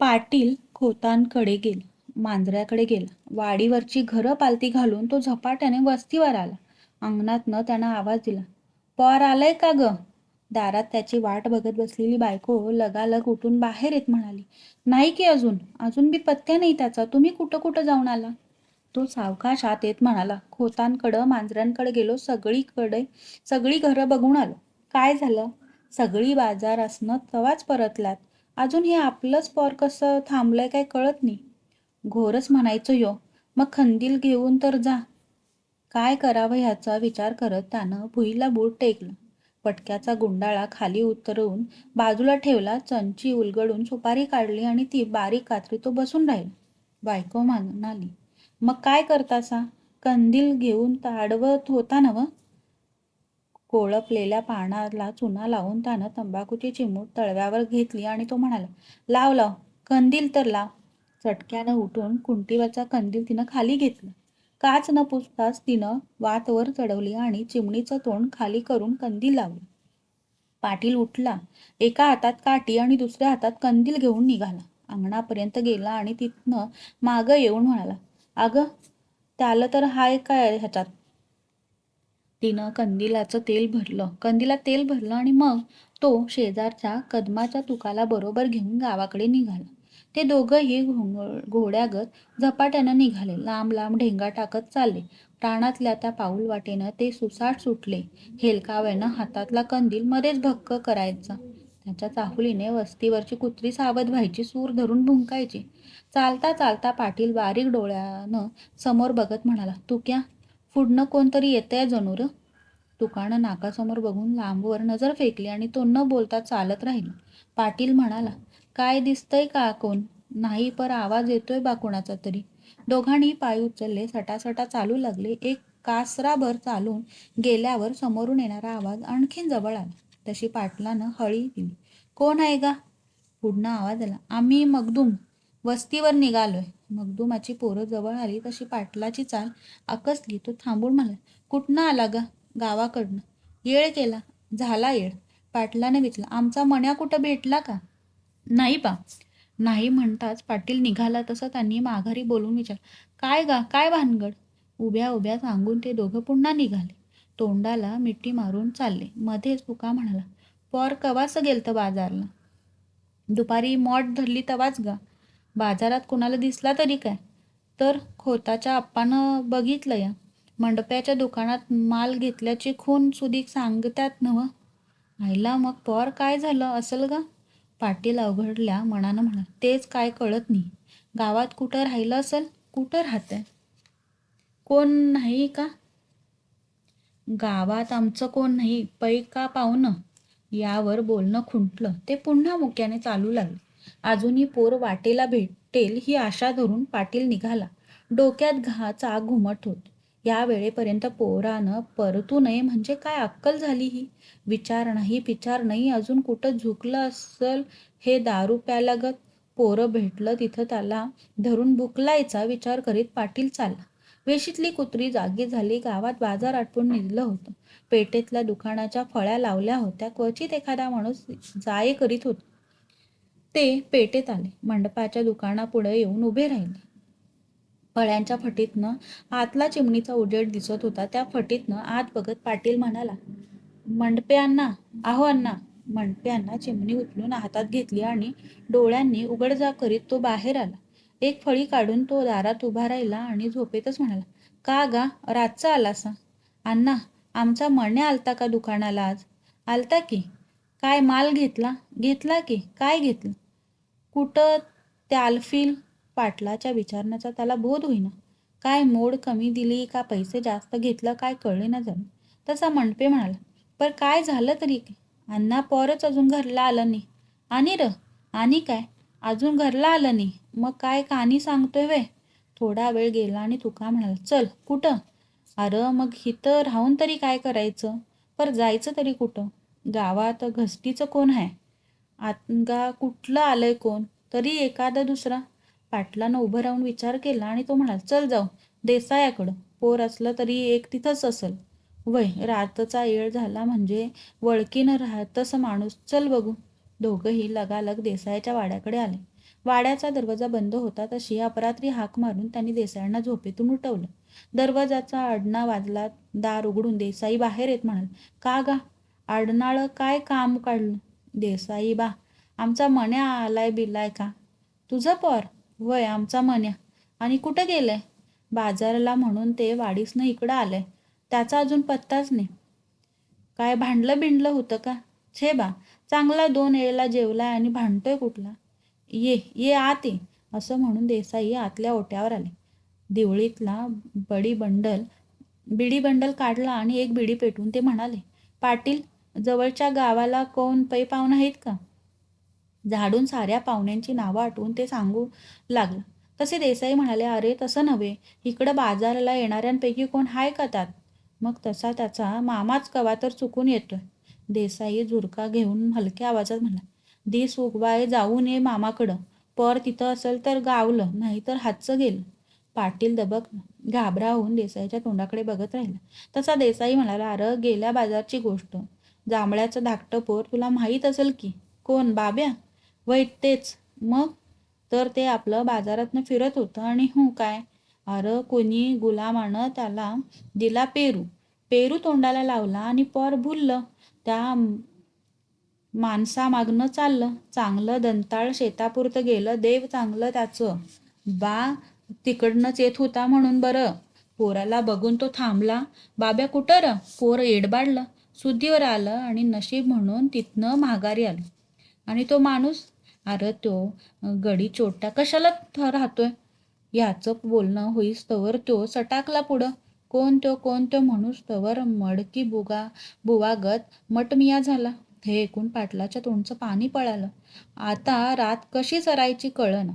पाटील खोतांकडे गेला मांजऱ्याकडे गेला. वाडीवरची घरं पालती घालून तो झपाट्याने वस्तीवर आला. अंगणातनं त्यानं आवाज दिला पॉर आलंय का ग? दारात त्याची वाट बघत बसलेली बायको लगालग उठून बाहेर येत म्हणाली नाही की अजून अजून बी पत्त्या नाही त्याचा तुम्ही कुठं कुठं जाऊन आला? तो सावकाश आत येत म्हणाला खोतांकडं मांजऱ्यांकडे गेलो सगळीकडे सगळी घरं बघून आलो. काय झालं? सगळी बाजार असणं तवाच परतल्यात. अजून हे आपलंच पॉर कसं थांबलंय काय कळत नाही. घोरच म्हणायचं यो मग खंदील घेऊन तर जा. काय करावं ह्याचा विचार करत त्यानं भुईला बूट टेकलं. पटक्याचा गुंडाळा खाली उतरवून बाजूला ठेवला चंची उलगडून सुपारी काढली आणि ती बारीक कात्री तो बसून राहील. बायको म्हणाली मग काय करतासा? कंदील घेऊन ताडवत होता नव कोळपलेल्या पानाला चुना लावून त्यानं तंबाखूची चिमूट तळव्यावर घेतली आणि तो म्हणाला लाव लाव कंदील तर लाव. चटक्यानं उठून कुंटीवरचा कंदील तिनं खाली घेतला. काच न पुसताच तिनं वातवर चढवली आणि चिमणीचं तोंड खाली करून कंदील लावलं. पाटील उठला एका हातात काठी आणि दुसऱ्या हातात कंदील घेऊन निघाला. अंगणापर्यंत गेला आणि तिथनं मागं येऊन म्हणाला अगं त्याला तर हाय काय ह्याच्यात? तिनं कंदिलाचं तेल भरलं. कंदिलात तेल भरलं आणि मग तो शेजारच्या कदमाच्या तुकाला बरोबर घेऊन गावाकडे निघाला. ते दोघंही घोड्यागत झपाट्यानं निघाले. लांब लांब ढेंगा टाकत चालले. प्राणातल्या त्या पाऊल वाटेनं ते सुसाट सुटले. हेलकाव्यानं हातातला कंदील मध्येच भक्क करायचा. त्याच्या चाहुलीने वस्तीवरची कुत्री सावध व्हायची सूर धरून भुंकायची. चालता चालता पाटील बारीक डोळ्यानं समोर बघत म्हणाला तुक्या पुढनं कोणतरी येतंय जणू र तुकानं नाकासमोर बघून लांबवर नजर फेकली आणि तो न बोलता चालत राहिला. पाटील म्हणाला काय दिसतंय का कोण? नाही पर आवाज येतोय बा कोणाचा तरी. दोघांनी पाय उचलले सटासटा चालू लागले. एक कासराभर चालून गेल्यावर समोरून येणारा आवाज आणखीन जवळ आला. तशी पाटलानं हळी दिली. कोण आहे गा? पुढनं आवाज आला. आम्ही मगदूम. वस्तीवर निघालोय. मगदुमाची पोरं जवळ आली तशी पाटलाची चाल आकसली तो थांबून म्हणाला कुठनं आला ग गावाकडनं? येळ केला झाला येळ पाटलाने विचला आमचा मण्या कुठं भेटला का नाही पा नाही म्हणताच पाटील निघाला तसं त्यांनी माघारी बोलून विचार काय गा काय भानगड उभ्या उभ्या सांगून ते दोघं पुन्हा निघाले. तोंडाला मिठी मारून चालले. मध्येच तुका म्हणाला पॉर कवास गेलतं बाजारला? दुपारी मॉट धरली तवाच गा. बाजारात कोणाला दिसला तरी काय? तर खोताच्या आप्पानं बघितलं या मंडप्याच्या दुकानात माल घेतल्याची खून सुधीक सांगतात नव आईला मग पॉर काय झालं असेल गा? पाटील अवघडल्या मनानं म्हणा तेच काय कळत नाही. गावात कुठं राहिलं असेल? कुठं राहत आहे कोण नाही का? गावात आमचं कोण नाही पै का पाहुणं? यावर बोलणं खुंटलं. ते पुन्हा मुक्याने चालू लागलं. अजूनही पोर वाटेला भेटेल ही आशा धरून पाटील निघाला. डोक्यात घाचा घुमट होत. या वेळेपर्यंत पोरानं परतू नये म्हणजे काय अक्कल झाली ही? विचार नाही पिचार नाही अजून कुठं झुकलं असल हे दारू प्यालागत पोरं भेटलं तिथं त्याला धरून भुकलायचा विचार करीत पाटील चालला. वेशीतली कुत्री जागी झाली गावात बाजार आटपून निघलं होतं. पेटेतल्या दुकानाच्या फळ्या लावल्या होत्या. क्वचित एखादा माणूस जाये करीत होता. ते पेटेत आले. मंडपाच्या दुकानापुढे येऊन उभे राहिले. फळ्यांच्या फटीतनं आतला चिमणीचा उजेड दिसत होता. त्या फटीतनं आत बघत पाटील म्हणाला मंडपे अण्णा आहो अण्णा. मंडप्यांना चिमणी उचलून हातात घेतली आणि डोळ्यांनी उघडजा करीत तो बाहेर आला. एक फळी काढून तो दारात उभा राहिला आणि झोपेतच म्हणाला का गा रातचा आलासा? अण्णा आमचा मण्या आलता का दुकानाला आज? आलता की? काय माल घेतला? घेतला की? काय घेतलं? कुठं त्यालफिल पाटलाच्या विचारण्याचा त्याला बोध होईना. काय मोड कमी दिली का पैसे जास्त घेतलं काय कळले ना झालं तसा मंडपे म्हणाला पर काय झालं तरी? अण्णा पोरच अजून घरला आलं नाही. आणि र? आणि काय? अजून घरला आलं नाही. मग काय कानी सांगतोय वे थोडा वेळ गेला आणि तुका म्हणाला चल कुठं? अरे मग हिथं राहून तरी काय करायचं? पर जायचं तरी कुठं? गावात घसटीचं कोण आहे आतगा कुठलं आलंय कोण? तरी एखादा दुसरा. पाटलानं उभं राहून विचार केला आणि तो म्हणाला चल जाऊ देसायाकडं. पोर असलं तरी एक तिथंच असेल. वय रातचा येळ झाला म्हणजे वळकीनं राहतस माणूस. चल बघू. दोघंही लगालग देसायाच्या वाड्याकडे आले. वाड्याचा दरवाजा बंद होता तशी अपरात्री हाक मारून त्यांनी देसायांना झोपेतून उठवलं. दरवाजाचा आडना वाजला दार उघडून देसाई बाहेर येत म्हणाल का गा? आडनाळं काय काम काढलं? देसाई बा आमचा मण्या आलाय बिलाय का? तुझं पर? वय आमचा मण्या. आणि कुठं गेलंय? बाजारला म्हणून ते वाडीसनं इकडं आलंय. त्याचा अजून पत्ताच नाही. काय भांडलं बिंडलं होतं का? छे बा चांगला दोन वेळेला जेवलाय आणि भांडतोय कुठला? ये ये आत ये असं म्हणून देसाई आतल्या ओट्यावर आले. दिवळीतला बडी बंडल बिडी बंडल काढला आणि एक बिडी पेटवून ते म्हणाले पाटील जवळच्या गावाला कोण पै पाहुणा आहेत का? झाडून साऱ्या पाहुण्यांची नावं आठवून ते सांगू लागलं. तसे देसाई म्हणाले अरे तसं नव्हे. इकडं बाजाराला येणाऱ्यांपैकी कोण हाय का त्यात? मग तसा त्याचा मामाच कवा तर चुकून येतोय. देसाई झुरका घेऊन हलक्या आवाजात म्हणला दिस उगवाय जाऊ नये मामाकडं. पर तिथं असेल तर गावलं नाही तर हातचं गेलं. पाटील दबक घाबरा होऊन देसाईच्या तोंडाकडे बघत राहिला. तसा देसाई म्हणाला अरे गेल्या बाजारची गोष्ट. जांभळ्याचं धाकटं पोर तुला माहीत असेल की? कोण? बाब्या? वै तेच. मग? तर ते आपलं बाजारातनं फिरत होतं आणि हो काय? अरे कोणी गुलामानं त्याला दिला पेरू. पेरू तोंडाला लावला आणि पर भुललं. त्या माणसामागनं चाललं. चांगलं दंताळ शेतापुरतं गेलं. देव चांगलं त्याचं. बा तिकडनंच येत होता म्हणून बरं. पोराला बघून तो थांबला. बाब्या कुठं र? पोर येडबाडलं. सुद्धीवर आलं आणि नशीब म्हणून तिथनं माघारी आलं. आणि तो माणूस अरे तो गडी चोट्टा कशाला राहतोय याचं बोलणं होईस तवर तो सटाकला पुढं. कोण तो कोण तो म्हणूस तवर मडकी बुगा बुवागत मटमिया झाला. हे ऐकून पाटलाच्या तोंडचं पाणी पळालं. आता रात कशी सरायची कळना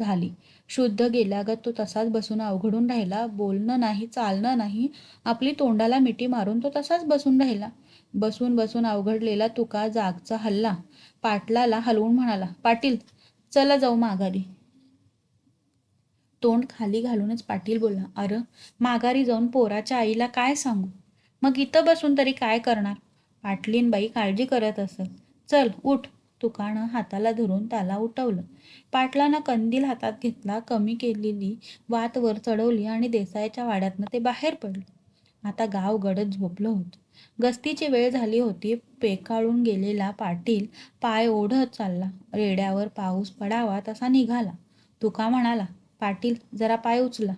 झाली. शुद्ध गेल्यागत तो तसाच बसून अवघडून राहिला. बोलणं नाही चालणं नाही. आपली तोंडाला मिठी मारून तो तसाच बसून राहिला. बसून बसून अवघडलेला तुका जागचा हल्ला. पाटलाला हलवून म्हणाला पाटील चला जाऊ माघारी. तोंड खाली घालूनच पाटील बोलला अरे माघारी जाऊन पोराच्या आईला काय सांगू? मग इथं बसून तरी काय करणार? पाटलीनबाई काळजी करत असत. चल उठ. तुकानं हाताला धरून त्याला उठवलं. पाटलानं कंदील हातात घेतला कमी केलेली वात वर चढवली आणि देसाईच्या वाड्यातनं ते बाहेर पडलं. आता गाव गडद झोपलं होतं. गस्तीची वेळ झाली होती. पेकाळून गेलेला पाटील पाय ओढत चालला. रेड्यावर पाऊस पडावा तसा निघाला. तुका म्हणाला पाटील जरा पाय उचला.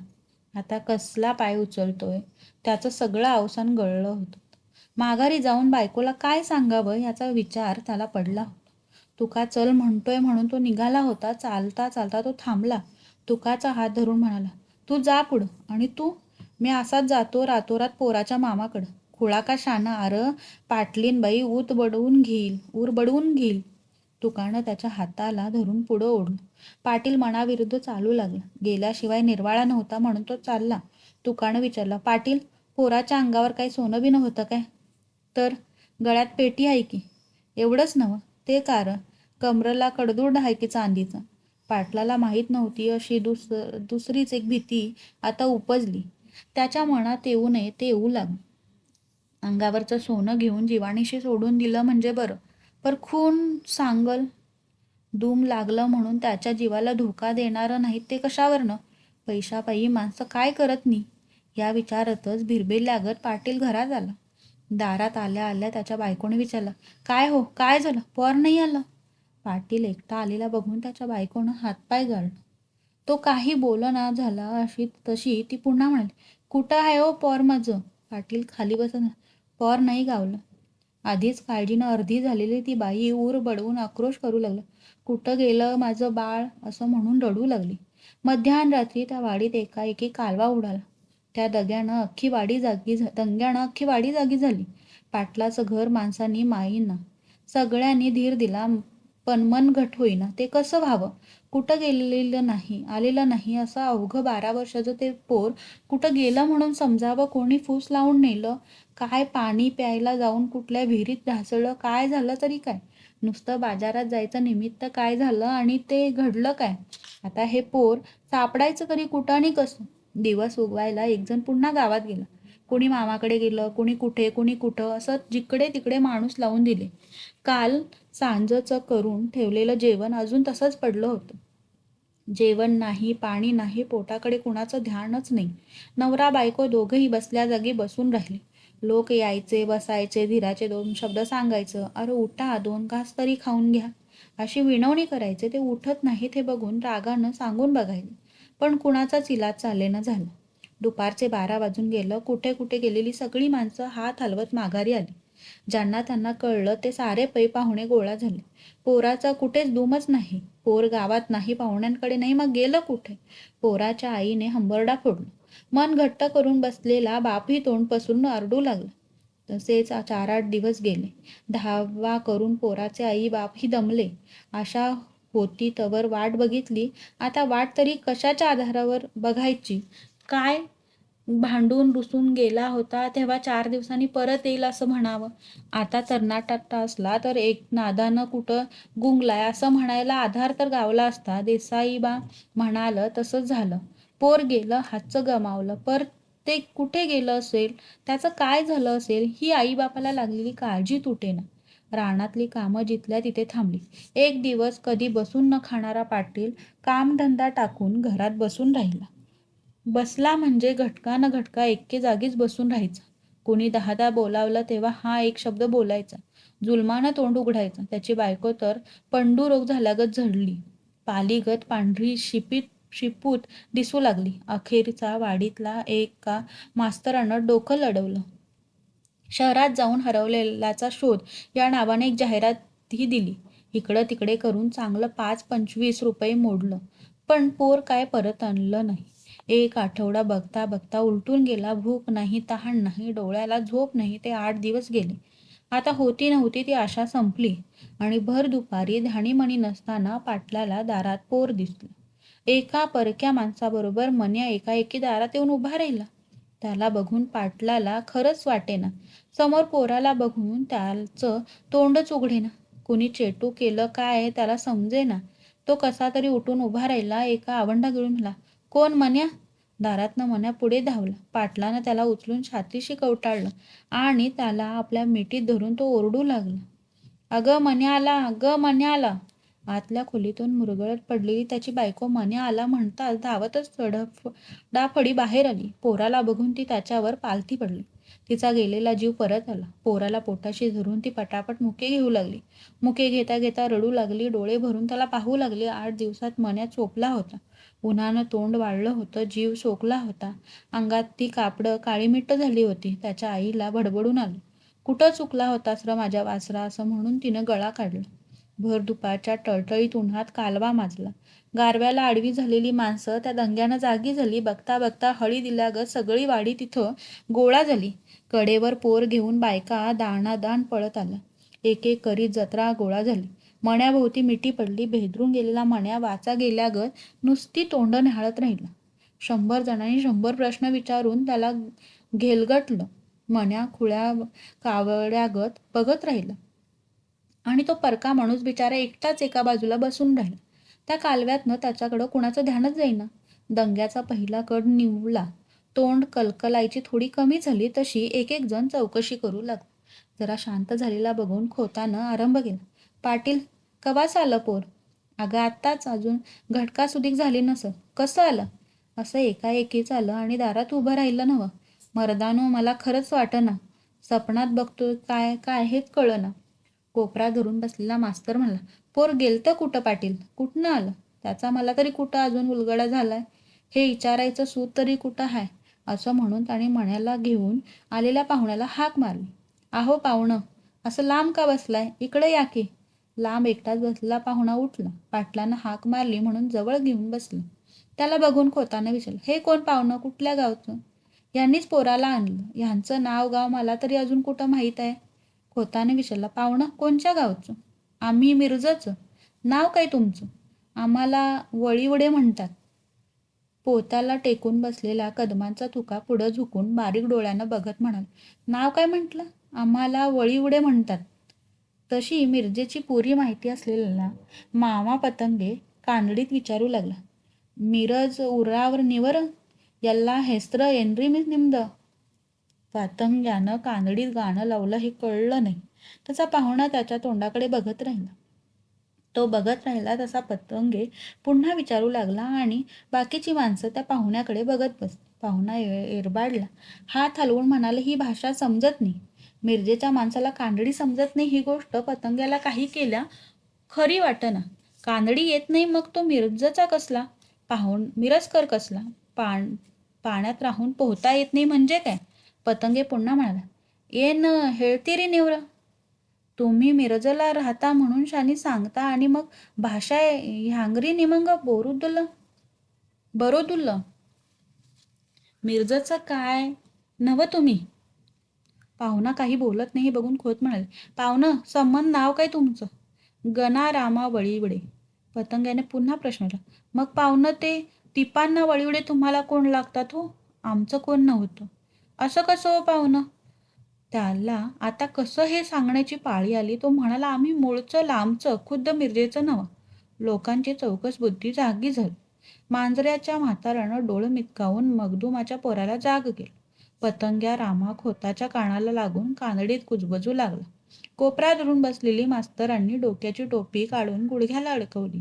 आता कसला पाय उचलतोय? त्याचं सगळं अवसान गळलं होतं. माघारी जाऊन बायकोला काय सांगावं याचा विचार त्याला पडला होता. तुका चल म्हणतोय म्हणून तो निघाला होता. चालता चालता तो थांबला. तुकाचा हात धरून म्हणाला तू जा पुढं आणि तू मी असाच जातो रातोरात पोराच्या मामाकडं. खुळा का शाना? अर पाटलीन बाई ऊत बडवून घेईल ऊर बडवून घेईल. तुकानं त्याच्या हाताला धरून पुढं ओढलं. पाटील मनाविरुद्ध चालू लागला. गेल्याशिवाय निर्वाळा नव्हता म्हणून तो चालला. तुकानं विचारला पाटील पोराच्या अंगावर काही सोनं बी नव्हतं काय? तर गळ्यात पेटी आहे की? एवढंच नवं ते कारण कमरला कडदूर आहे की चांदीचं. पाटलाला माहीत नव्हती अशी दुस दुसरीच एक भीती आता उपजली. त्याच्या मनात येऊ नये ते येऊ लागलं. अंगावरचं सोनं घेऊन जीवाणीशी सोडून दिलं म्हणजे बरं पर खून सांगल दूम लागलं म्हणून त्याच्या जीवाला धोका देणारं नाहीत ते कशावरनं? पैशापायी माणसं काय करत नाही या विचारातच भिरबीर लागत पाटील घरात आला. दारात आल्या आल्या त्याच्या बायकोने विचारलं काय हो? काय झालं? पर नाही आलं? पाटील एकटा आलेला बघून त्याच्या बायकोनं हातपाय गाळलं. तो काही बोलना झाला अशी तशी ती पुन्हा म्हणाली कुठं आहे हो पर माझं? पाटील खाली बसून पर नाही गावलं. आधीच काळजीनं अर्धी झालेली ती बाई ऊर बडवून आक्रोश करू लागलं कुठं गेलं माझं बाळ? असं म्हणून रडू लागली. मध्यान रात्री त्या वाडीत एकाएकी कालवा उडाला. त्या दग्यानं अख्खी वाडी जागी दंग्यानं अख्खी वाडी जागी झाली. पाटलाचं घर माणसांनी माईंना. सगळ्यांनी धीर दिला. पण मन घट होईना. ते कसं व्हावं? कुठं गेलेलं नाही आलेलं नाही असं अवघं बारा वर्षाचं ते पोर कुठं गेलं म्हणून समजावं? कोणी फूस लावून नेलं? काय पाणी प्यायला जाऊन कुठल्या विहिरीत ढासळलं? काय झालं तरी काय? नुसतं बाजारात जायचं निमित्त काय झालं? आणि ते घडलं काय? आता हे पोर सापडायचं तरी कुठं आणि कसं? दिवस उगवायला एकजण पुन्हा गावात गेला. कोणी मामाकडे गेलं कोणी कुठे कोणी कुठं असं जिकडे तिकडे माणूस लावून दिले. काल सांजचं करून ठेवलेलं जेवण अजून तसंच पडलं होतं. जेवण नाही पाणी नाही पोटाकडे कुणाचं ध्यानच नाही. नवरा बायको दोघंही बसल्या जागी बसून राहिले. लोक यायचे बसायचे धीराचे दोन शब्द सांगायचं अरे उठा दोन घास तरी खाऊन घ्या. अशी विनवणी करायचे ते उठत नाही ते बघून रागानं सांगून बघायचे. पण कुणाचाच इलाज चालेना झाला. दुपारचे बारा वाजून गेलं कुठे कुठे गेलेली सगळी माणसं हात हलवत माघारी आली. ज्यांना त्यांना कळलं ते सारे पै पाहुणे गोळा झाले. पोराचा कुठेच दुमच नाही. पोर गावात नाही पाहुण्यांकडे नाही मग गेलं कुठे? पोराच्या आईने हंबरडा फोडला. मन घट्ट करून बसलेला बापही तोंड पसरून आरडू लागला. तसेच चार आठ दिवस गेले. धावा करून पोराचे आई बापही दमले. अशा होती तवर वाट बघितली. आता वाट तरी कशाच्या आधारावर बघायची? काय भांडून रुसून गेला होता तेव्हा चार दिवसांनी परत येईल असं म्हणावं. आता तरणाटा असला तर एक नादानं कुठं गुंगलाय असं म्हणायला आधार तर गावला असता. देसाईबा म्हणालं तसंच झालं. पोर गेलं हातचं गमावलं. पर ते कुठे गेलं असेल? त्याचं काय झालं असेल? ही आईबापाला लागलेली काळजी तुटेना. रानातली कामं जिथल्या तिथे थांबली. एक दिवस कधी बसून न खाणारा पाटील कामधंदा टाकून घरात बसून राहिला. बसला म्हणजे घटका न घटका एके जागीच बसून राहायचा. कोणी दहादा बोलावलं तेव्हा हा एक शब्द बोलायचा. जुलमानं तोंड उघडायचा. त्याची बायको तर पंडू रोग झाल्यागत झडली. पालीगत पांढरी शिपीत शिपूत दिसू लागली. अखेरचा वाडीतला एका मास्तरानं डोकं लढवलं. शहरात जाऊन हरवलेलाचा शोध या नावाने एक जाहिरातही दिली. इकडं तिकडे करून चांगलं पाच पंचवीस रुपये मोडलं. पण पोर काय परत आणलं नाही. एक आठवडा बघता बघता उलटून गेला भूक नाही तहान नाही डोळ्याला झोप नाही ते आठ दिवस गेले. आता होती नव्हती ती आशा संपली आणि भर दुपारी धाणीमणी नसताना पाटलाला दारात पोर दिसलं. एका परक्या माणसाबरोबर मन्या एकाएकी दारात येऊन उभा राहिला. त्याला बघून पाटलाला खरंच वाटेना. समोर पोराला बघून त्याचं तोंडच उघडेना कुणी चेटू केलं काय त्याला समजेना. तो कसा तरी उठून उभा राहिला एका आवंडा गिळून म्हणला कोण मन्या? दारातनं मन्या पुढे धावला. पाटलानं त्याला उचलून छातीशी कवटाळलं आणि त्याला आपल्या मिठीत धरून तो ओरडू लागला. अगं मन्याला अगं मन्याला. आतल्या खोलीतून मुरगळत पडलेली त्याची बायको मने आला म्हणताच धावतच चढफ डाफडी बाहेर आली. पोराला बघून ती त्याच्यावर पालथी पडली. तिचा गेलेला जीव परत आला. पोराला पोटाशी धरून ती पटापट मुके घेऊ लागली. मुके घेता घेता रडू लागली. डोळे भरून त्याला पाहू लागली. आठ दिवसात मन्या चोपला होता. उन्हानं तोंड वाळलं होतं. जीव सोकला होता. अंगात ती कापडं काळीमिट्ट झाली होती. त्याच्या आईला भडबडून आलं. कुठं चुकला होतास र माझ्या वासरा? असं म्हणून तिनं गळा काढला. भर दुपारच्या टळटळीत उन्हात कालवा माजला. गारव्याला आडवी झालेली माणसं त्या दंग्यानं जागी झाली. बघता बघता हळी दिल्यागत सगळी वाडी तिथं गोळा झाली. कडेवर पोर घेऊन बायका दाणादाण पळत आला एक एक करीत जत्रा गोळा झाली. मण्याभोवती मिठी पडली. भेदरून गेलेला मण्या वाचा गेल्यागत नुसती तोंड न्याहाळत राहिला. शंभर जणांनी शंभर प्रश्न विचारून त्याला घेलगटलं. मण्या खुळ्या कावड्यागत बघत राहिलं. आणि तो परका माणूस बिचारा एकटाच एका बाजूला बसून राहिला. त्या कालव्यातनं त्याच्याकडं कुणाचं ध्यानच जाईना दंग्याचा पहिला कड निवला. तोंड कलकलायची थोडी कमी झाली तशी एक एक जण चौकशी करू लागला. जरा शांत झालेला बघून खोतानं आरंभ केला. पाटील कवाच आलं पोर? अगं आत्ताच अजून घटका सुदीक झाली नसं कसं आलं? असं एकाएकीच आलं आणि दारात उभं राहिलं नवं मर्दानो मला खरंच वाटना. सपनात बघतो काय काय हेच कळना. कोपरा धरून बसलेला मास्तर म्हणला पोर गेलतं कुठं पाटील? कुठनं आलं? त्याचा मला तरी कुठं अजून उलगडा झालाय? हे विचारायचं सूत तरी कुठं आहे असं म्हणून त्याने मण्याला घेऊन आलेल्या पाहुण्याला हाक मारली. आहो पाहुणं असं लांब का बसलाय? इकडे या की. लांब एकटाच बसलेला पाहुणा उठला. पाटलानं हाक मारली म्हणून जवळ घेऊन बसलं. त्याला बघून खोतानं विचारलं हे कोण पाहुणं? कुठल्या गावचं? यांनीच पोराला आणलं. ह्यांचं नाव गाव मला तरी अजून कुठं माहीत आहे? खोताने विचारला पाहुणा कोणच्या गावचं? आम्ही मिरजाचं. नाव काय तुमचं? आम्हाला वळीवडे म्हणतात. पोताला टेकून बसलेला कदमांचा तुका पुढं झुकून बारीक डोळ्यानं बघत म्हणाल नाव काय म्हटलं? आम्हाला वळीवडे म्हणतात. तशी मिरजेची पुरी माहिती असलेला मामा पतंगे कानडीत विचारू लागला मिरज उरावर निवर? यल्ला हेस्त्र एनरी मी निमद? पतंग्यानं कानडीत गाणं लावलं हे कळलं नाही. त्याचा पाहुणा त्याच्या तोंडाकडे बघत राहिला. तो बघत राहिला तसा पतंगे पुन्हा विचारू लागला आणि बाकीची माणसं त्या पाहुण्याकडे बघत बसली. पाहुणा एरबाडला हात हलवून म्हणाले ही भाषा समजत नाही. मिरजेच्या माणसाला कानडी समजत नाही ही गोष्ट. पतंग्याला काही केल्या खरी वाटना. कानडी येत नाही मग तो मिरजचा कसला? पाहून मिरजकर कसला? पाण पाण्यात राहून पोहता येत नाही म्हणजे काय? पतंगे पुन्हा म्हणाला ये न हेळती रे निवरा. तुम्ही मिरजला राहता म्हणून शानी सांगता आणि मग भाषा ह्यांगरी निमंग बोरुदुल्ल बरोदुल्ल. मिरजचं काय? नव तुम्ही. पाहुणा काही बोलत नाही हे बघून खोत म्हणाले पाहुणं संबंध नाव काय तुमचं? गणा रामा वळीवडे. पतंग्याने पुन्हा प्रश्न केला मग पाहुणं ते तिपांना वळीवडे तुम्हाला कोण लागतात हो? आमचं कोण नव्हतं? असं कसं हो पाहुणं? त्याला आता कसं हे सांगण्याची पाळी आली तो म्हणाला आम्ही मूळचं लांबचं खुद्द मिरजेचं नवा लोकांची चौकस बुद्धी जागी झाली. मांजऱ्याच्या म्हाताऱ्यानं डोळं मितकावून मगदुमाच्या पोराला जाग केलं. पतंग्या रामा खोताच्या कानाला लागून कानडीत कुजबजू लागला. कोपरा धरून बसलेली मास्तरांनी डोक्याची टोपी काढून गुडघ्याला अडकवली.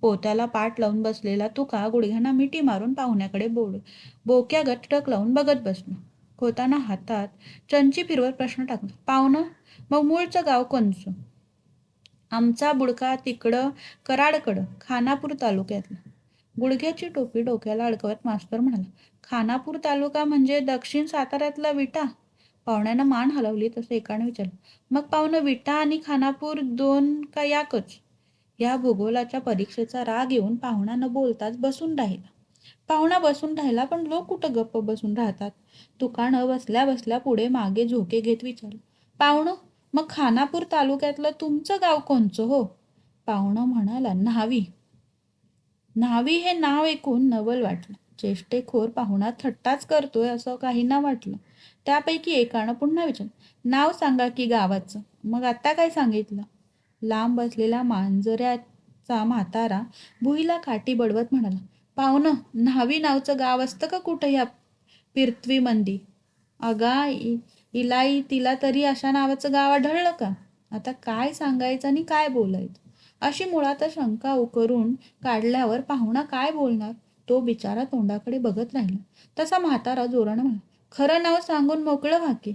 पोत्याला पाठ लावून बसलेला तुका गुडघ्यांना मिठी मारून पाहुण्याकडे बोड बोक्या गटटक लावून बघत बसणं होताना हातात चंची फिरवत प्रश्न टाकला पाहुणं मग मूळचं गाव कोणचं? आमचा बुडका तिकडं कराडकडं खानापूर तालुक्यातलं. गुडघ्याची टोपी डोक्याला अडकवत मास्तर म्हणाला खानापूर तालुका म्हणजे दक्षिण साताऱ्यातला विटा? पाहुण्यानं मान हलवली तसं एकाने विचारलं मग पाहुणं विटा आणि खानापूर दोन का याकच? या भूगोलाच्या परीक्षेचा राग येऊन पाहुणा न बोलताच बसून राहिला. पाहुणा बसून राहिला पण लोक कुठं गप्प बसून राहतात? दुकानं बसल्या बसल्या पुढे मागे झोके घेत विचारलं पाहुणं मग खानापूर तालुक्यातलं तुमचं गाव कोणचं हो? पाहुणं म्हणाला न्हावी. न्हावी हे नाव ऐकून नवल वाटलं. चेष्टेखोर पाहुणा थट्टाच करतोय असं काहींना वाटलं. त्यापैकी एकानं पुन्हा विचारलं नाव सांगा की गावाचं. मग आता काय सांगितलं? लांब बसलेला मांजऱ्याचा म्हातारा भुईला काठी बडवत म्हणाला पाहुणं न्हावी नावचं गाव असतं का कुठं ह्या पृथ्वीमंदी अगा इ- इलाई तिला तरी अशा नावाचं गाव आढळलं का? आता काय सांगायचं आणि काय बोलायचं? अशी मुळात शंका उकरून काढल्यावर पाहुणा काय बोलणार? तो बिचारा तोंडाकडे बघत राहिला. तसा म्हातारा जोरानं म्हणला खरं नाव सांगून मोकळं व्हा की.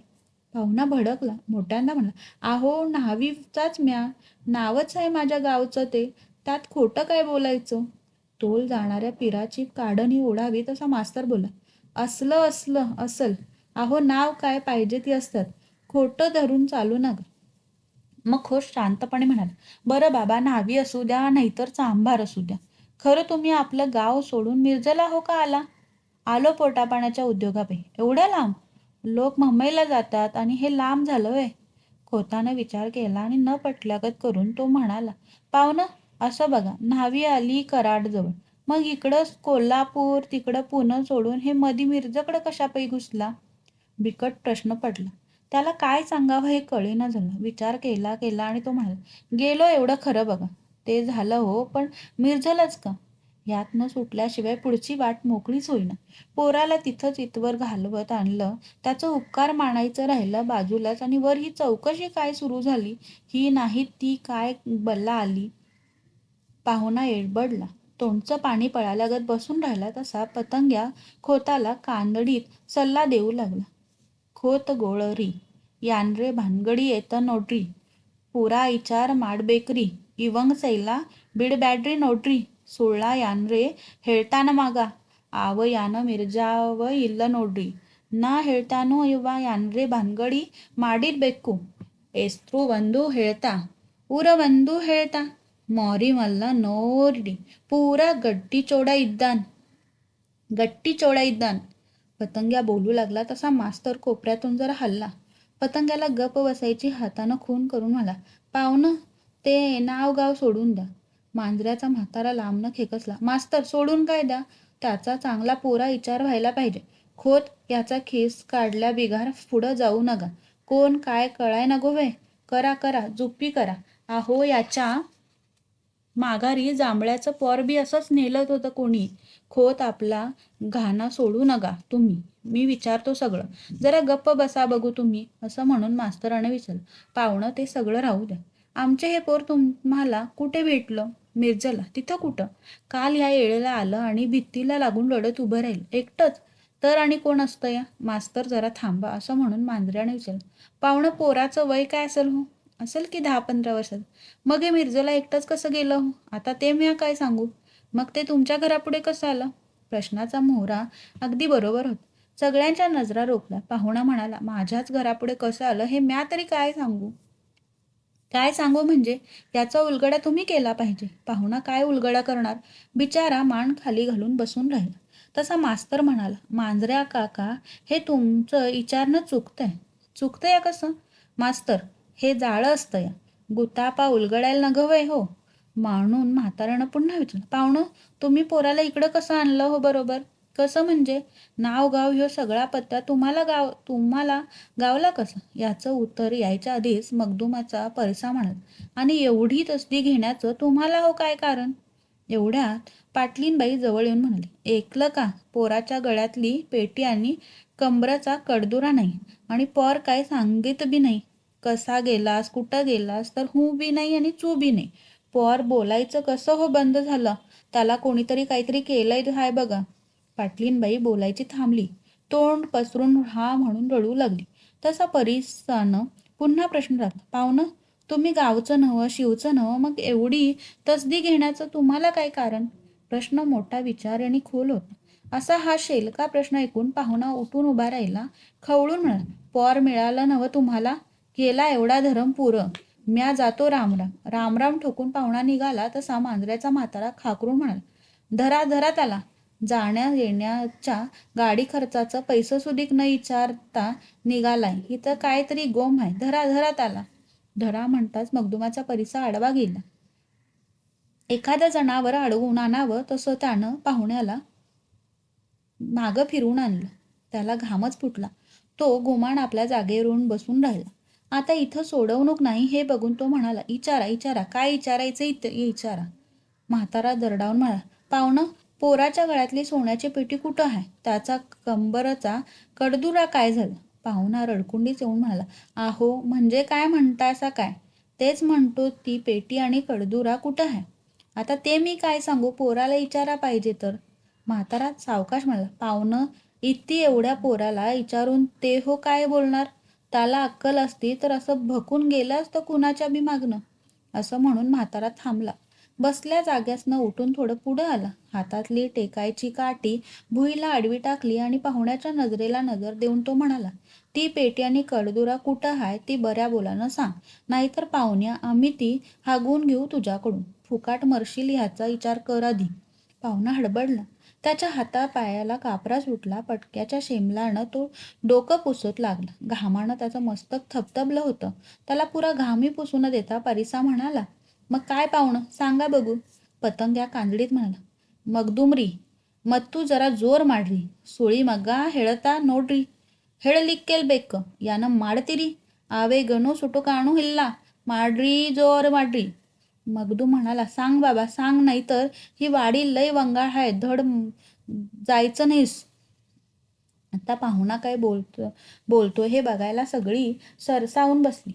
पाहुणा भडकला मोठ्यांदा म्हणला आहो न्हावीचाच म्या. नावच आहे माझ्या गावचं ते. त्यात खोटं काय बोलायचं? तोल जाणाऱ्या पिराची काढणी ओढावी तसा मास्तर बोला असलं असलं असल. अहो नाव काय पाहिजे ती असतात. खोटं धरून चालू नका. मग खोश शांतपणे म्हणाला बरं बाबा न्हावी असू द्या नाहीतर चांभार असू द्या. खरं तुम्ही आपलं गाव सोडून मिरजेला हो का आला? आलो पोटापाण्याच्या उद्योगापायी एवढ्या लांब? लोक मुंबईला जातात आणि हे लांब झालं वय खोतानं विचार केला आणि न पटल्यागत करून तो म्हणाला पाहुणं असं बघा न्हावी आली कराडजवळ. मग इकडं कोल्हापूर तिकडं पुणं सोडून हे मधी मिरजकडं कशापैकी घुसला? बिकट प्रश्न पडला. त्याला काय सांगावं हे कळेना झालं. विचार केला केला आणि तो म्हणाला गेलो एवढं खरं बघा. ते झालं हो पण मिरझलच का? यातनं सुटल्याशिवाय पुढची वाट मोकळीच होईना. पोराला तिथंच इथवर घालवत आणलं. त्याचं उपकार मानायचं राहिलं बाजूलाच आणि वर ही चौकशी काय सुरू झाली? ही नाही ती काय बल्ला आली? पाहुणा येडबडला. तोंडचं पाणी पळालागत बसून राहिला तसा पतंग्या खोताला कांदडीत सल्ला देऊ लागला. खोत गोळरी यानरे भानगडी येत नोटरी पुरा इचार माडबेकरी इवंग सैला बीड बॅटरी नोटरी सोळा यानरे हेळताना मागा आव यान मिरजाव इल्ल नोटरी ना हेळतानो इवा यानरे भानगडी माडीत बेकू एस्त्रू बंधू हेळता उर बंधू हेळता ಮಲ್ಲ ನೋಡ್ರಿ ಪೂರ ಗಟ್ಟಿ ಚೋಡ ಇದ್ದಾನ್ गट्टी चोळा इद्दान पतंग्या बोलू लागला तसा मास्तर कोपऱ्यातून जरा हल्ला पतंग्याला गप बसायची हातानं खून करून मला पाहुणं ते नाव गाव सोडून द्या मांजऱ्याचा म्हातारा लांबनं खेकसला मास्तर सोडून काय द्या त्याचा चांगला पोरा विचार व्हायला पाहिजे खोत याचा खिस काढल्या बिगार पुढं जाऊ नका कोण काय कळाय नको वे करा करा जुप्पी करा आहो याच्या माघारी जांभळ्याचं पर बी असंच नेलत होतं कोणी. खोत आपला घाणा सोडू नका तुम्ही. मी विचारतो सगळं. जरा गप्प बसा बघू तुम्ही असं म्हणून मास्तरानं विचारलं. पाहुणं ते सगळं राहू द्या. आमचे हे पोर तुम्हाला कुठे भेटलं? मिर्जला. तिथं कुठं? काल या येळेला आलं आणि भित्तीला लागून लढत उभं राहील. एकटंच. तर आणि कोण असतं या? मास्तर जरा थांबा असं म्हणून मांजऱ्याने विचारलं. पाहुणं पोराचं वय काय असेल हो? असेल की दहा पंधरा वर्षात? मग हे मिर्जोला एकटंच कसं गेलं? हो आता ते मी काय सांगू? मग ते तुमच्या घरापुढे कसं आलं? प्रश्नाचा मोहरा अगदी बरोबर होत. सगळ्यांच्या नजरा रोखल्या. पाहुणा म्हणाला माझ्याच घरापुढे कसं आलं हे म्या तरी काय सांगू? काय सांगू म्हणजे याचा उलगडा तुम्ही केला पाहिजे. पाहुणा काय उलगडा करणार? बिचारा मान खाली घालून बसून राहिला. तसा मास्तर म्हणाला मांजऱ्या काका हे तुमचं विचारणं चुकतंय. चुकतंय या कसं? मास्तर हे जाळं असतं या. गुतापा उलगडायला न वय हो. म्हणून म्हातारानं पुन्हा विचारलं पाहुणं तुम्ही पोराला इकडं कसं आणलं हो बरोबर? कसं म्हणजे? नाव गाव ह्यो सगळा पत्ता तुम्हाला गाव तुम्हाला गावला कसं? याचं उत्तर यायच्या आधीच मगदुमाचा परसा म्हणत आणि एवढी तसदी घेण्याचं तुम्हाला हो काय कारण? एवढ्यात पाटलीनबाई जवळ येऊन म्हणाली ऐकलं का? पोराच्या गळ्यातली पेटी आणि कंबराचा कडदुरा नाही आणि पोर काय सांगित बी नाही. कसा गेलास कुठं गेलास तर हू बी नाही आणि चू बी नाही. पोर बोलायचं कसं हो बंद झालं? त्याला कोणीतरी काहीतरी केलंय हाय बघा. पाटलीनबाई बोलायची थांबली. तोंड पसरून हा म्हणून रडू लागली. तसा परिसानं पुन्हा प्रश्न राखला पाहुणं तुम्ही गावचं नवं शिवचं नवं मग एवढी तसदी घेण्याचं तुम्हाला काय कारण? प्रश्न मोठा विचार आणि खोल होता. असा हा शेलका प्रश्न ऐकून पाहुणा उठून उभा राहिला. खवळून म्हणाला पॉर मिळालं नवं तुम्हाला? केला एवढा धरम पुरं. म्या जातो रामराम रामराम ठोकून पाहुणा निघाला तसा मांजऱ्याचा म्हातारा खाकरून म्हणाला धरा धरा त्याला. जाण्या येण्याच्या गाडी खर्चाचं पैसं सुधीक न विचारता निघालाय. इथं काहीतरी गोम आहे. धरा धरा त्याला. धरा म्हणताच मगदुमाचा परिसर आडवा गेला. एखादं जनावर अडवून आणावं तसं त्यानं पाहुण्याला मागं फिरून आणलं. त्याला घामच फुटला. तो गोमाण आपल्या जागेवरून बसून राहिला. आता इथं सोडवणूक नाही हे बघून तो म्हणाला इचारा इचारा काय विचारायचं इथं? इचारा. म्हातारा दरडावून म्हणाला पाहुणं पोराच्या गळ्यातली सोन्याची पेटी कुठं आहे? त्याचा कंबरचा कडदुरा काय झाला? पाहुणा रडकुंडीच येऊन म्हणाला आहो म्हणजे काय म्हणतायसा काय? तेच म्हणतो ती पेटी आणि कडदुरा कुठं आहे? आता ते मी काय सांगू? पोराला इचारा पाहिजे तर. म्हातारा सावकाश म्हणाला पाहुणं इतकी एवढ्या पोराला विचारून ते हो काय बोलणार? त्याला अक्कल असती तर असं भकून गेलं असतं कुणाच्या बी मागणं? असं म्हणून म्हातारा थांबला. बसल्या जाग्यासनं उठून थोडं पुढं आला. हातातली टेकायची काठी भुईला आडवी टाकली आणि पाहुण्याच्या नजरेला नजर देऊन तो म्हणाला ती पेटी आणि कडदुरा कुठं आहे ती बऱ्या बोलानं सांग. नाहीतर पाहुण्या आम्ही ती हागून घेऊ तुझ्याकडून. फुकाट मरशील ह्याचा विचार कर आधी. पाहुणा हडबडला त्याच्या हातापायाला कापरा सुटला पटक्याच्या शेमलानं तो डोकं पुसत लागला. घामानं त्याचं मस्तक थपथपलं होतं. त्याला पुरा घामी पुसून देता परिसा म्हणाला मग काय पाहुणं? सांगा बघू. पतंग या कांदडीत म्हणाला मगदुमरी मत्तू जरा जोर माडरी सुळी मग्गा हेळता नोड्री हेळलिक्केल बेक्क. यानं माडतिरी. आवे गणू सुटू काणू हिल्ला. माडरी जोर माडरी. मगदू म्हणाला सांग बाबा सांग नाही तर ही वाडी लय वंगाळ आहे धड जायचं नाहीस. आता पाहुणा काय बोलतो बोलतो हे बघायला सगळी सरसावून बसली.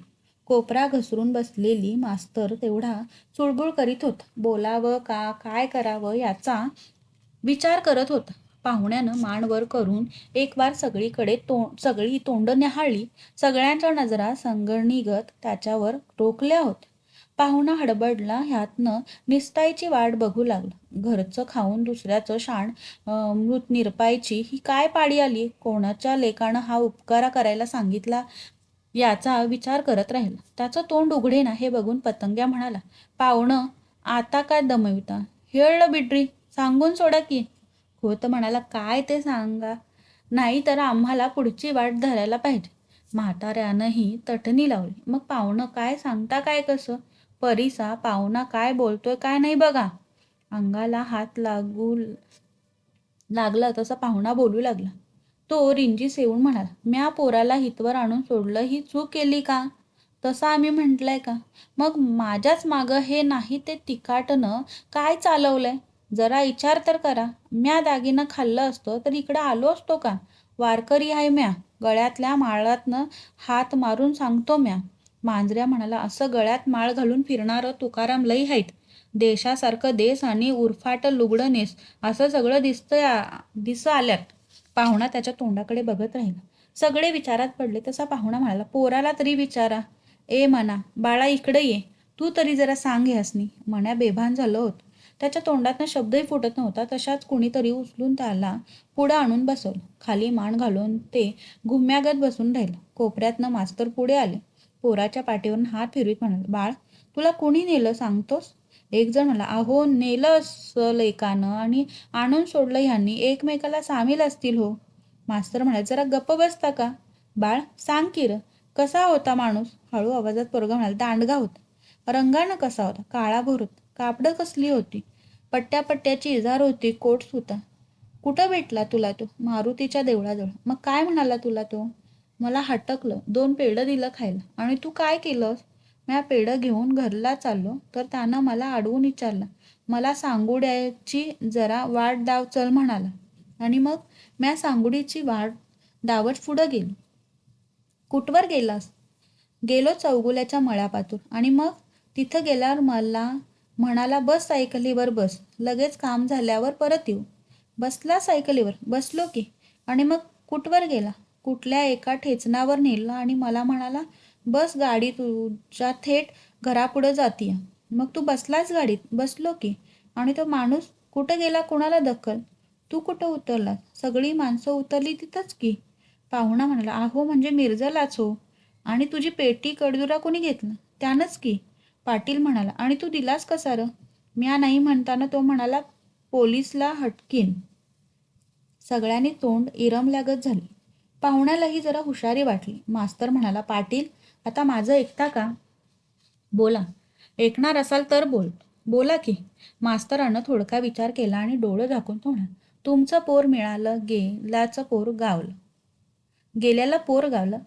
कोपरा घसरून बसलेली मास्तर तेवढा चुळबुळ करीत होता. बोलावं का काय करावं याचा विचार करत होता. पाहुण्यानं मानवर करून एक वार सगळीकडे तोंड सगळी तोंड न्याहाळली. सगळ्यांच्या नजरा संगणीगत त्याच्यावर रोखल्या होत्या पाहुणा हडबडला ह्यातनं निस्तायची वाट बघू लागला. घरचं खाऊन दुसऱ्याचं शाण मृत निरपायची ही काय पाडी आली? कोणाच्या लेकानं हा उपकारा करायला सांगितला? याचा विचार करत राहिला. त्याचं तोंड उघडे ना हे बघून पतंग्या म्हणाला पाहुणं आता काय दमविता? हेळलं बिड्री सांगून सोडा की. खोत म्हणाला काय ते सांगा? नाही तर आम्हाला पुढची वाट धरायला पाहिजे. म्हाताऱ्यानंही तटणी लावली. मग पाहुणं काय सांगता काय कसं? परीसा पाहुणा काय बोलतोय काय नाही बघा. अंगाला हात लागू लागला तसा पाहुणा बोलू लागला. तो रिंजी सेवून म्हणाला म्या पोराला हितवर आणून सोडलं ही चूक केली का? तसं आम्ही म्हटलंय का? मग माझ्याच मागं हे नाही ते तिकाटनं काय चालवलंय? जरा विचार तर करा. म्या दागिनं खाल्लं असतं तर इकडं आलो असतो का? वारकरी आहे म्या. गळ्यातल्या माळातनं हात मारून सांगतो म्या. मांजऱ्या म्हणाला असं गळ्यात माळ घालून फिरणारं तुकाराम लई हाईत. देशासारखं देश आणि उरफाट लुगडं नेस. असं सगळं दिसतंय दिस आल्यात. पाहुणा त्याच्या तोंडाकडे बघत राहिला. सगळे विचारात पडले. तसा पाहुणा म्हणाला पोराला तरी विचारा. ए म्हणा बाळा इकडे ये. तू तरी जरा सांग हसनी म्हण्या बेभान झालं होतं. त्याच्या तोंडातनं शब्दही फुटत नव्हता. तशाच कुणीतरी उचलून त्याला पुढं आणून बसवलं. खाली मान घालून ते घुम्यागत बसून राहिलं. कोपऱ्यातनं मास्तर पुढे आले. पोराच्या पाठीवरून हात फिरवीत म्हणाल बाळ तुला कोणी नेलं सांगतोस? एक जण म्हणला अहो नेलं असं एकानं आणि आणून सोडलं ह्यांनी. एकमेकाला सामील असतील हो. मास्तर म्हणाले जरा गप्प बसता का? बाळ सांग की कसा होता माणूस? हळू आवाजात पोरगा म्हणाला दांडगा होता. रंगानं कसा होता? काळा होता कापडं कसली होती? पट्ट्या पट्ट्याची इजार होती. कोट होता कुठं भेटला तुला तो? मारुतीच्या देवळाजवळ. मग काय म्हणाला तुला तो? मला हटकलं. दोन पेढं दिलं खायला. आणि तू काय केलंस? म्या पेढं घेऊन घरला चाललो. तर त्यानं मला अडवून विचारलं. मला सांगुड्याची जरा वाट दाव चल म्हणाला. आणि मग म्या सांगुडीची वाट दावत पुढं गेलो. कुठवर गेलास? गेलो चौगुल्याच्या मळ्यापातून. आणि मग तिथं गेल्यावर मला म्हणाला बस सायकलीवर बस. लगेच काम झाल्यावर परत येऊ. बसला सायकलीवर? बसलो की. आणि मग कुठवर गेला? कुठल्या एका ठेचनावर नेला आणि मला म्हणाला बस गाडी तुझ्या थेट घरापुढं जातीय. मग तू बसलाच गाडीत? बसलो की. आणि तो माणूस कुठं गेला कोणाला दखल? तू कुठं उतरला सगळी माणसं उतरली तिथंच की. पाहुणा म्हणाला आहो म्हणजे मिरजलाच हो. आणि तुझी पेटी कडदुरा कोणी घेतला? त्यानंच की. पाटील म्हणाला आणि तू दिलास कसा र? म्या नाही म्हणताना तो म्हणाला पोलीसला हटकीन. सगळ्यांनी तोंड इरमल्यागत झाली. पाहुण्यालाही जरा हुशारी वाटली. मास्तर म्हणाला पाटील आता माझं ऐकता का? बोला. ऐकणार असाल तर बोल. बोला की. मास्तरानं थोडका विचार केला आणि डोळं झाकून तो तुमचं पोर मिळालं गेल्याचं पोर गावलं. गेल्याला पोर गावलं?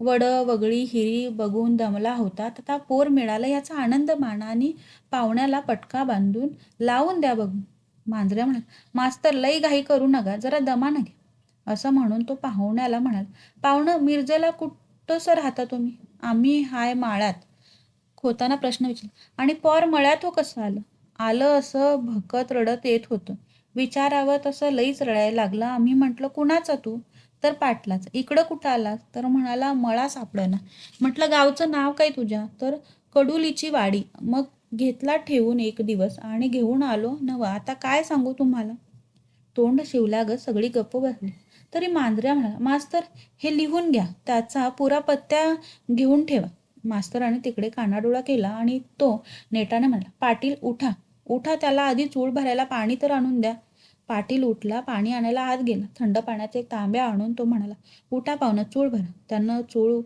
वड वगळी हिरी बघून दमला होता. तथा पोर मिळालं याचा आनंद मानाने पाहुण्याला पटका बांधून लावून द्या बघ मांजऱ्या म्हणा मास्तर लई घाई करू नका. जरा दमा घ्या असं म्हणून तो पाहुण्याला म्हणाल पाहुणं मिरजेला कुठंसं राहता तुम्ही? आम्ही हाय माळ्यात. खोताना प्रश्न विचारला आणि पॉर मळ्यात हो कसं आलं? आलं असं भकत रडत येत होतं. विचारावं तसं लईच रडायला लागलं. आम्ही म्हटलं कुणाचा तू? तर पाटलाच. इकडं कुठं आलास? तर म्हणाला मळा सापडना. म्हटलं गावचं नाव काय तुझ्या? तर कडुलीची वाडी. मग घेतला ठेवून एक दिवस आणि घेऊन आलो नव. आता काय सांगू तुम्हाला? तोंड शिवला ग सगळी गप्प बसली. तरी मांजऱ्या म्हणाला मास्तर हे लिहून घ्या. त्याचा पुरा पत्त्या घेऊन ठेवा. मास्तराने तिकडे कानाडोळा केला आणि तो नेटाने म्हणाला पाटील उठा. उठा त्याला आधी चूळ भरायला पाणी तर आणून द्या. पाटील उठला पाणी आणायला आत गेला. थंड पाण्याचे एक तांब्या आणून तो म्हणाला उठा पाहुणं चूळ भरा. त्यानं चूळ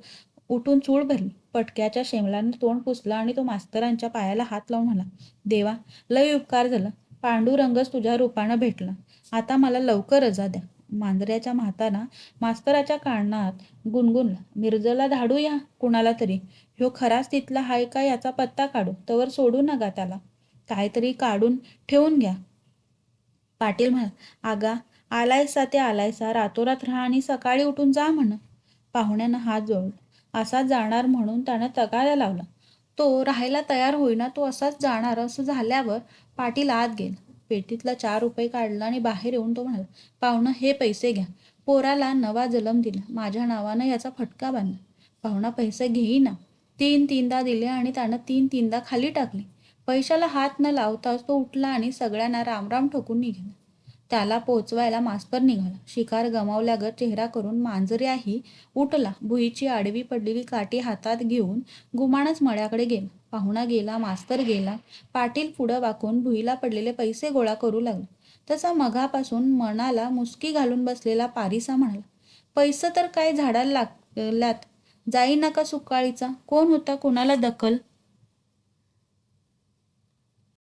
उठून चूळ भरली. पटक्याच्या शेमलाने तोंड पुसलं आणि तो मास्तरांच्या पायाला हात लावून म्हणाला देवा लय उपकार झाला. पांडुरंगच तुझ्या रूपानं भेटला. आता मला लवकर रजा द्या. मांजऱ्याच्या म्हाताना मास्तराच्या कारणात गुणगुणला मिरजला धाडूया कुणाला तरी. ह्यो खराच तिथला हाय का याचा पत्ता काढू तवर सोडू नका त्याला. काहीतरी काढून ठेवून घ्या. पाटील म्हण आगा आलायसा ते आलायसा रातोरात राहा आणि सकाळी उठून जा म्हण. पाहुण्यानं हात जोडला. असाच जाणार म्हणून त्यानं तगाऱ्या लावला. तो राहायला तयार होईना तो असाच जाणार असं झाल्यावर पाटील आत गेला. पेटीतला चार रुपये काढला आणि बाहेर येऊन तो म्हणाला पाहुणं हे पैसे घ्या. पोराला नवा जलम दिला. माझ्या नावानं याचा फटका बांधला. पाहुणा पैसे घेईना. तीन तीनदा दिले आणि त्यानं तीन तीनदा खाली टाकले. पैशाला हात न लावताच तो उठला आणि सगळ्यांना रामराम ठोकून निघाला. त्याला पोचवायला मास्तर निघाला. शिकार गमावल्यागत चेहरा करून मांजऱ्याही उठला. भुईची आडवी पडलेली काठी हातात घेऊन गुमानच मळ्याकडे गेला. पाहुणा गेला मास्तर गेला. पाटील पुढं वाकून भुईला पडलेले पैसे गोळा करू लागला. तसा मघापासून मनाला मुसकी घालून बसलेला पारिसा म्हणाला पैसे तर काय झाडाला लागल्यात जाई नका सुकाळीचा. कोण होता? कोणाला दखल?